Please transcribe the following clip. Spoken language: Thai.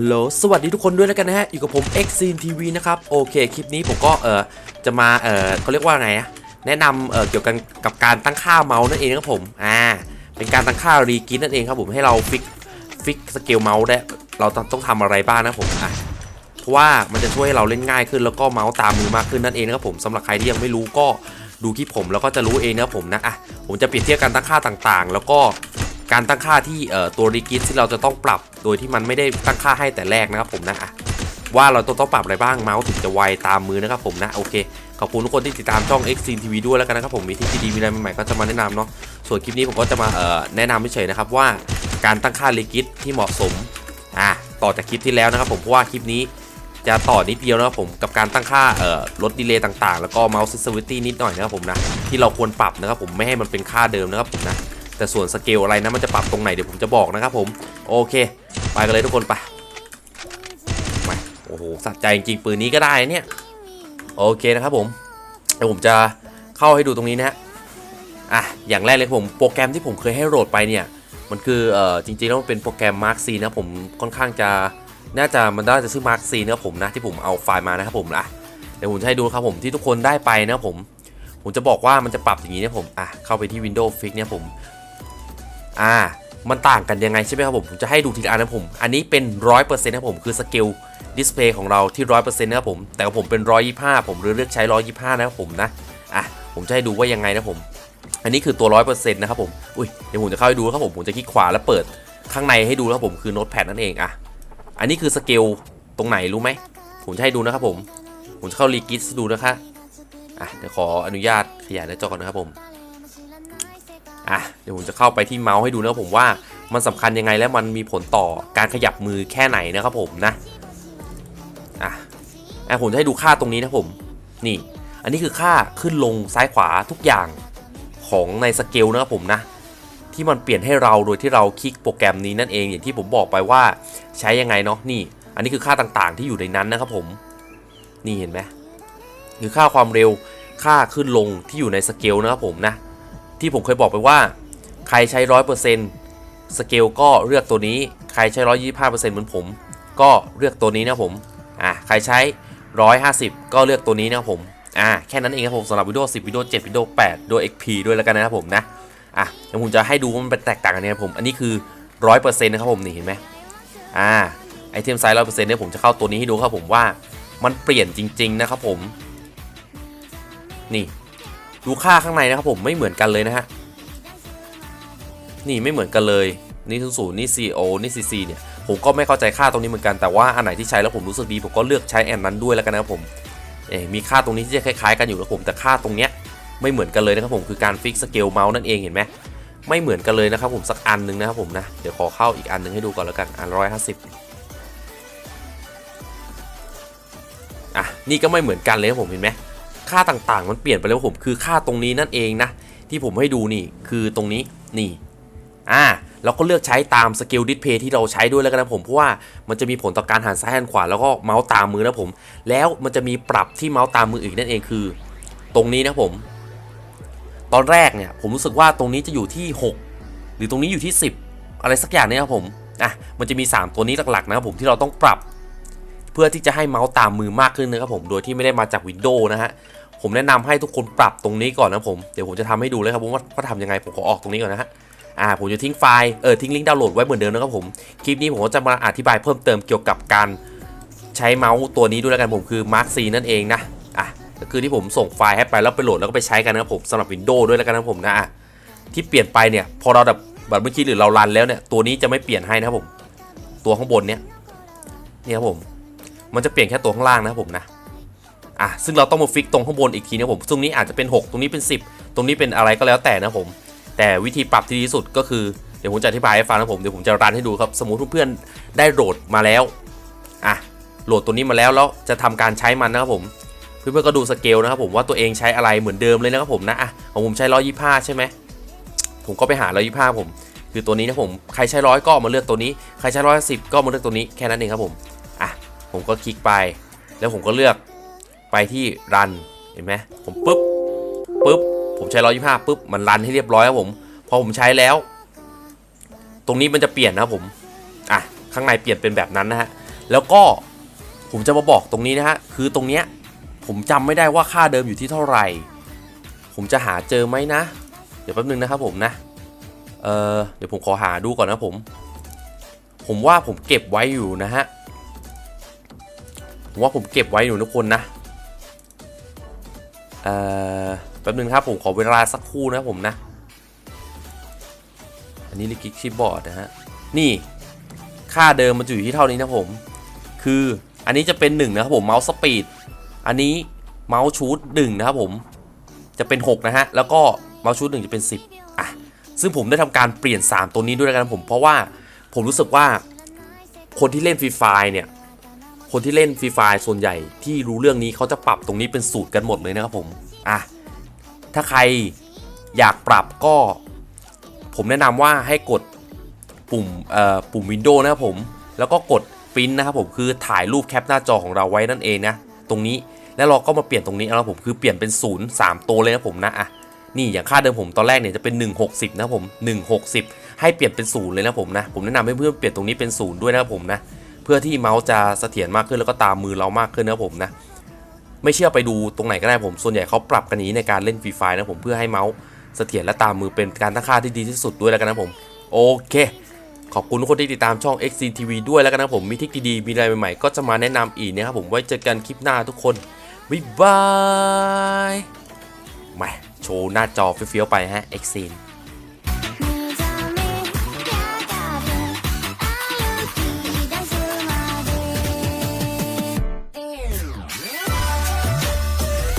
ฮัลโหลสวัสดีทุกคนด้วยแล้วกันนะฮะ อยู่กับผม X c e n TV นะครับ โอเค คลิปนี้ผมก็เออจะมาเออเขาเรียกว่าไงอะแนะนำเออเกี่ยวกันกับการตั้งค่าเมาส์นั่นเองครับผม อ่า เป็นการตั้งค่ารีกินนั่นเองครับผม ให้เราฟิกฟิกสเกลเมาส์ได้ เราต้องทำอะไรบ้างนะผมอะเพราะว่ามันจะช่วยให้เราเล่นง่ายขึ้นแล้วก็เมาส์ตามมือมากขึ้นนั่นเองนะครับผมสำหรับใครที่ยังไม่รู้ก็ดูคลิปผมแล้วก็จะรู้เองนะครับผมนะ อะ ผมจะเปรียบเทียบการตั้งค่าต่างๆ แล้วก็ การตั้งค่าที่ตัวรีกิสที่เราจะต้องปรับ โดยที่มันไม่ได้ตั้งค่าให้แต่แรกนะครับผมนะอะว่าเราต้องต้องปรับอะไรบ้างเมาส์ถึงจะไวตามมือนะครับผมนะโอเคขอบคุณทุกคนที่ติดตามช่อง X c e n TV ด้วยแล้วกันนะครับผมมีที่ดีมีอะไรใหม่ๆก็จะมาแนะนำเนาะส่วนคลิปนี้ผมก็จะมาแนะนำเฉยๆนะครับว่าการตั้งค่ารีกิสที่เหมาะสมอะต่อจากคลิปที่แล้วนะครับผมเพราะว่าคลิปนี้จะต่อนิดเดียวนะครับผมกับการตั้งค่าเอ่อลดดีเลย์ต่างๆ แล้วก็เมาส์ sensitivity นิดหน่อยนะครับผมนะที่เราควรปรับนะครับผมไม่ให้มันเป็นค่าเดิมนะครับผมนะ แต่ส่วนสเกลอะไรนะมันจะปรับตรงไหนเดี๋ยวผมจะบอกนะครับผมโอเค ไปกันเลยทุกคนไปไปโอ้โหสัใจจริงปืนนี้ก็ได้เนี่ยโอเคนะครับผมเดี๋ยวผมจะเข้าให้ดูตรงนี้นะฮะอะอย่างแรกเลยผมโปรแกรมที่ผมเคยให้โหลดไปเนี่ยมันคือเอ่อจริงๆแล้วมันเป็นโปรแกรม Mark C นะผมค่อนข้างจะน่าจะมันน่าจะชื่อ Mark C นะครับผมนะที่ผมเอาไฟล์มานะครับผมอะเดี๋ยวผมจะให้ดูครับผมที่ทุกคนได้ไปนะผม ผมจะบอกว่ามันจะปรับอย่างนี้นะผมอะเข้าไปที่ Windows Fix เนี่ยผม อ่ามันต่างกันยังไงใช่ไหมครับผมผมจะให้ดูทีละอันนะผม อันนี้เป็น 100%นะครับผมคือสเกลดิสเพย์ของเราที่ 100%นะครับผม แต่ผมเป็น 125 ผมเลือกใช้ 125 นะครับผมนะอะผมจะให้ดูว่ายังไงนะผม อันนี้คือตัว 100%นะครับผมอุ้ยเดี๋ยวผมจะเข้าให้ดูครับผมผมจะคลิกขวาแล้วเปิดข้างในให้ดูนะครับผมคือโน้ตแพดนั่นเองอะอันนี้คือสเกลตรงไหนรู้ไหมผมจะให้ดูนะครับผม ผมจะเข้ารีกิสดูนะคะอะเดี๋ยวขออนุญาตขยายหน้าจอก่อนนะครับผม อะเดี๋ยวผมจะเข้าไปที่เมาส์ให้ดูนะครับผมว่ามันสำคัญยังไงและมันมีผลต่อการขยับมือแค่ไหนนะครับผมนะอะอะผมจะให้ดูค่าตรงนี้นะผมนี่ อันนี้คือค่าขึ้นลงซ้ายขวาทุกอย่างของในสเกลนะครับผมนะที่มันเปลี่ยนให้เราโดยที่เราคลิกโปรแกรมนี้นั่นเองอย่างที่ผมบอกไปว่าใช้ยังไงเนาะนี่ อันนี้คือค่าต่างๆ ที่อยู่ในนั้นนะครับผม นี่เห็นไหมคือค่าความเร็วค่าขึ้นลงที่อยู่ในสเกลนะครับผมนะ ที่ผมเคยบอกไปว่าใครใช้ร้อยเปอร์เซ็นต์สเกลก็เลือกตัวนี้ ใครใช้ร้อยยี่ห้าเปอร์เซ็นต์เหมือนผม ก็เลือกตัวนี้นะผมอ่าใครใช้ร้อยห้าสิบก็เลือกตัวนี้นะผมอ่าแค่นั้นเองครับผมสำหรับ Windows 10 Windows 7 Windows 8ด้วย XP ด้วยแล้วกันนะครับผมนะอะเดี๋ยวผมจะให้ดูว่ามันเป็นแตกต่างกันยังไงผม อันนี้คือร้อยเปอร์เซ็นต์นะครับผมนี่เห็นไหมอ่าไอเทมไซส์ร้อยเปอร์เซ็นต์เนี่ยผมจะเข้าตัวนี้ให้ดูครับผมว่ามันเปลี่ยนจริง ๆ นะครับผม นี่ ดูค่าข้างในนะครับผมไม่เหมือนกันเลยนะฮะนี่ไม่เหมือนกันเลยนี่ศูนย์นี่ CO นี่ CC เนี่ยผมก็ไม่เข้าใจค่าตรงนี้เหมือนกันแต่ว่าอันไหนที่ใช้แล้วผมรู้สึกดีผมก็เลือกใช้แอนนั้นด้วยแล้วกันนะครับผมเอ๊มีค่าตรงนี้ที่จะคล้ายๆกันอยู่นะผมแต่ค่าตรงเนี้ยไม่เหมือนกันเลยนะครับผมคือการฟิกสเกลเมาส์นั่นเองเห็นไหมไม่เหมือนกันเลยนะครับผมสักอันหนึ่งนะครับผมนะเดี๋ยวขอเข้าอีกอันหนึ่งให้ดูก่อนแล้วกันอันร้อยห้าสิบอะนี่ก็ไม่เหมือนกันเลยครับผมเห็นไหม ค่าต่างๆ มันเปลี่ยนไปแล้วผมคือค่าตรงนี้นั่นเองนะ ที่ผมให้ดูนี่คือตรงนี้นี่อ่าเราก็เลือกใช้ตามสเกลดิสเพย์ที่เราใช้ด้วยแล้วกันนะผมเพราะว่ามันจะมีผลต่อการหันซ้ายหันขวาแล้วก็เมาส์ตามมือนะผม แล้วมันจะมีปรับที่เมาส์ตามมืออีกนั่นเองคือ ตรงนี้นะผม ตอนแรกเนี่ยผมรู้สึกว่าตรงนี้จะอยู่ที่ 6 หรือตรงนี้อยู่ที่ 10 อะไรสักอย่างเนี่ยครับผมอะมันจะมี 3 ตัวนี้หลักๆนะครับผมที่เราต้องปรับ พื่อที่จะให้เมาส์ตามมือมากขึ้นนะครับผมโดยที่ไม่ได้มาจากวินโดว์นะฮะผมแนะนำให้ทุกคนปรับตรงนี้ก่อนนะผมเดี๋ยวผมจะทำให้ดูเลยครับผมว่าเขาทำยังไงผมขอออกตรงนี้ก่อนนะฮะอ่าผมจะทิ้งไฟล์เออทิ้งลิงก์ดาวน์โหลดไว้เหมือนเดิมนะครับผมคลิปนี้ผมก็จะมาอธิบายเพิ่มเติมเกี่ยวกับการใช้เมาส์ตัวนี้ด้วยแล้วกันผมคือ Mark C นั่นเองนะอะก็คือที่ผมส่งไฟล์ให้ไปแล้วไปโหลดแล้วก็ไปใช้กันนะครับผมสำหรับ Windows ด้วยแล้วกันนะผมนะอะที่เปลี่ยนไปเนี่ยพอเราแบบแบบเมื่อกี้หรือเรารันแล้วเนี่ยตัวนี้จะไม่เปลี่ยนให้นะครับผม ตัวข้างบนเนี่ยนี่ครับผม มันจะเปลี่ยนแค่ตัวข้างล่างนะผมนะอะซึ่งเราต้องมาฟิกตรงข้างบนอีกทีนะผมตรงนี้อาจจะเป็น 6 ตรงนี้เป็น 10 ตรงนี้เป็นอะไรก็แล้วแต่นะผม แต่วิธีปรับที่ดีที่สุดก็คือเดี๋ยวผมจะอธิบายให้ฟังนะผมเดี๋ยวผมจะรันให้ดูครับ สมมติเพื่อนๆได้โหลดมาแล้วอะโหลดตัวนี้มาแล้วแล้วจะทำการใช้มันนะครับผมเพื่อนๆก็ดูสเกลนะครับผมว่าตัวเองใช้อะไรเหมือนเดิมเลยนะครับผมนะอะของผมใช้ร้อยยี่ห้าใช่ไหมผมก็ไปหาร้อยยี่ห้าผม คือตัวนี้นะผมใครใช้ร้อยก็มาเลือกตัวนี้ ใครใช้ร้อยสิบก็มาเลือกตัวนี้แค่นั้นเองครับผม ผมก็คลิกไป แล้วผมก็เลือกไปที่รันเห็นไหมผมปุ๊บปุ๊บผมใช้ร้อยยี่ห้าปุ๊บมันรันให้เรียบร้อยครับผมพอผมใช้แล้ว ตรงนี้มันจะเปลี่ยนนะผมอะข้างในเปลี่ยนเป็นแบบนั้นนะฮะแล้วก็ผมจะมาบอกตรงนี้นะฮะคือตรงเนี้ยผมจำไม่ได้ว่าค่าเดิมอยู่ที่เท่าไหร่ ผมจะหาเจอไหมนะ เดี๋ยวแป๊บนึงนะครับผมนะเออเดี๋ยวผมขอหาดูก่อนนะผม ผมว่าผมเก็บไว้อยู่นะฮะ ผมว่าผมเก็บไว้อยู่ทุกคนนะเอ่อแป๊บนึงครับผมขอเวลาสักครู่นะผมนะ อันนี้ลิกิกคีย์บอร์ดนะฮะ นี่ค่าเดิมมันจะอยู่ที่เท่านี้นะผม คืออันนี้จะเป็น1นะครับผมเมาส์สปีด อันนี้เมาส์ชูด1นะครับผม จะเป็น 6 นะฮะ แล้วก็เมาส์ชูด1จะเป็น 10อะซึ่งผมได้ทำการเปลี่ยน 3 ตัวนี้ด้วยกันผม เพราะว่าผมรู้สึกว่าคนที่เล่นฟรีไฟเนี่ย คนที่เล่นฟรีไฟส่วนใหญ่ที่รู้เรื่องนี้เขาจะปรับตรงนี้เป็นสูตรกันหมดเลยนะครับผมอะถ้าใครอยากปรับก็ ผมแนะนำว่าให้กดปุ่มเอ่อปุ่ม Windows นะครับผม แล้วก็กดพิมพ์นะครับผมคือถ่ายรูปแคปหน้าจอของเราไว้นั่นเองนะตรงนี้แล้วเราก็มาเปลี่ยนตรงนี้นะครับผมคือเปลี่ยนเป็นศูนย์สามตัวเลยนะผมนะอะนี่อย่างค่าเดิมผมตอนแรกเนี่ยจะเป็น 160 นะครับผม 160 ให้เปลี่ยนเป็นศูนย์เลยนะผมนะ ผมแนะนำให้เพื่อนเปลี่ยนตรงนี้เป็นศูนย์ด้วยนะครับผมนะ พื่อที่เมาส์จะเสถียรมากขึ้นแล้วก็ตามมือเรามากขึ้นนะผมนะไม่เชื่อไปดูตรงไหนก็ได้ผม ส่วนใหญ่เขาปรับกันนี้ในการเล่นฟรีไฟนะผมเพื่อให้เมาส์เสถียรและตามมือเป็นการตั้งค่าที่ดีที่สุดด้วยแล้วกันนะผมโอเค ขอบคุณทุกคนที่ติดตามช่อง x c TV ด้วยแล้วกันนะผมมีทิคดีๆมีอะไรใหม่ๆ ก็จะมาแนะนำอีกนะครับผมไว้เจอกันคลิปหน้าทุกคนบ๊ายบายมาโชว์หน้าจอเฟี้ยวๆไปฮะ x c